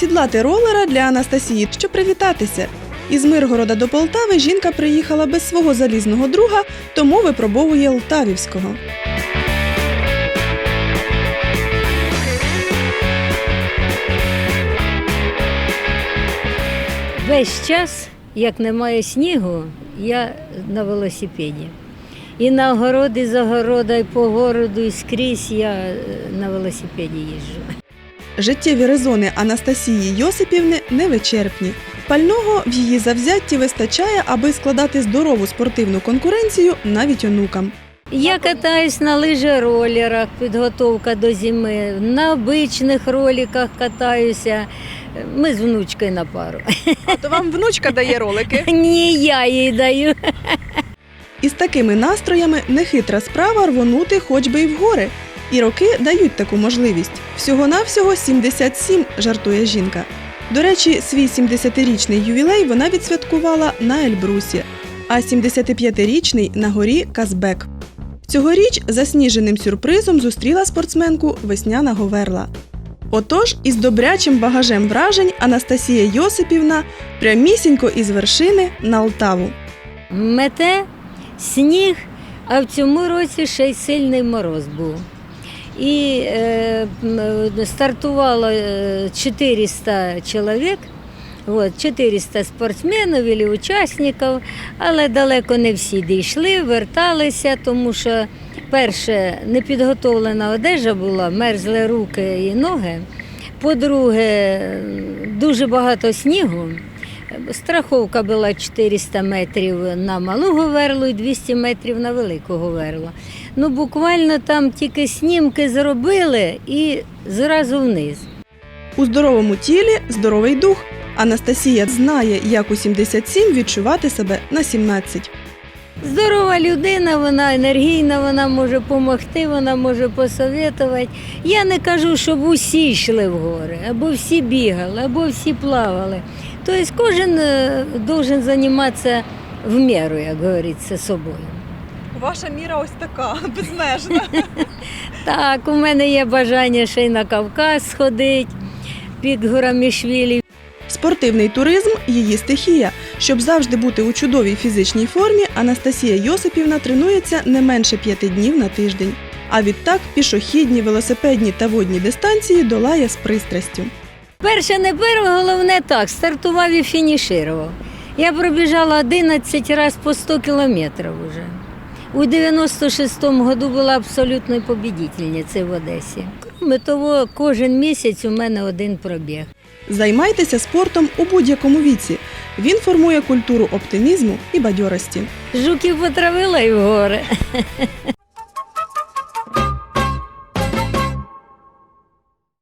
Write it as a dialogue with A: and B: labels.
A: осідлати ролера для Анастасії, щоб привітатися. Із Миргорода до Полтави жінка приїхала без свого залізного друга, тому випробовує Лтавівського.
B: Весь час, як немає снігу, я на велосипеді. І на огород, і за города, і по городу, і скрізь я е, на велосипеді їжджу.
A: Життєві резони Анастасії Йосипівни невичерпні. Пального в її завзятті вистачає, аби складати здорову спортивну конкуренцію навіть онукам.
B: Я катаюсь на лижеролерах, підготовка до зими, на обичних роликах катаюся. Ми з внучкою на пару.
A: А то вам внучка дає ролики.
B: Ні, я їй даю.
A: Із такими настроями нехитра справа рвонути хоч би й в гори. І роки дають таку можливість. Всього-навсього 77, жартує жінка. До речі, свій 70-річний ювілей вона відсвяткувала на Ельбрусі, а 75-річний на горі Казбек. Цьогоріч засніженим сюрпризом зустріла спортсменку весняна Говерла. Отож, із добрячим багажем вражень Анастасія Йосипівна прямісінько із вершини на Алтаву.
B: Мете сніг, а в цьому році ще й сильний мороз був. І е, стартувало е, 400 чоловік, от, 400 спортсменів і учасників, але далеко не всі дійшли, верталися, тому що перше непідготовлена одежа була, мерзли руки і ноги. По-друге, дуже багато снігу. Страховка була 400 метрів на малу говерлу і 200 метрів на велику говерлу. Ну, буквально там тільки снімки зробили і зразу вниз.
A: У здоровому тілі здоровий дух. Анастасія знає, як у 77 відчувати себе на 17.
B: Здорова людина, вона енергійна, вона може допомогти, вона може посоветувати. Я не кажу, щоб усі йшли в гори, або всі бігали, або всі плавали. Тобто кожен е, должен займатися в міру, як говориться, собою.
A: Ваша міра ось така, безмежна.
B: Так, у мене є бажання ще й на Кавказ сходити під Гурамішвілі.
A: Спортивний туризм її стихія. Щоб завжди бути у чудовій фізичній формі, Анастасія Йосипівна тренується не менше п'яти днів на тиждень. А відтак пішохідні, велосипедні та водні дистанції долає з пристрастю.
B: Перше не перше, головне так, стартував і фінішував. Я пробіжала 11 разів по 100 кілометрів уже. У 96-му году була абсолютною побідітельницею в Одесі. Крім того, кожен місяць у мене один пробіг.
A: Займайтеся спортом у будь-якому віці. Він формує культуру оптимізму і бадьорості.
B: Жуків потравила і в гори.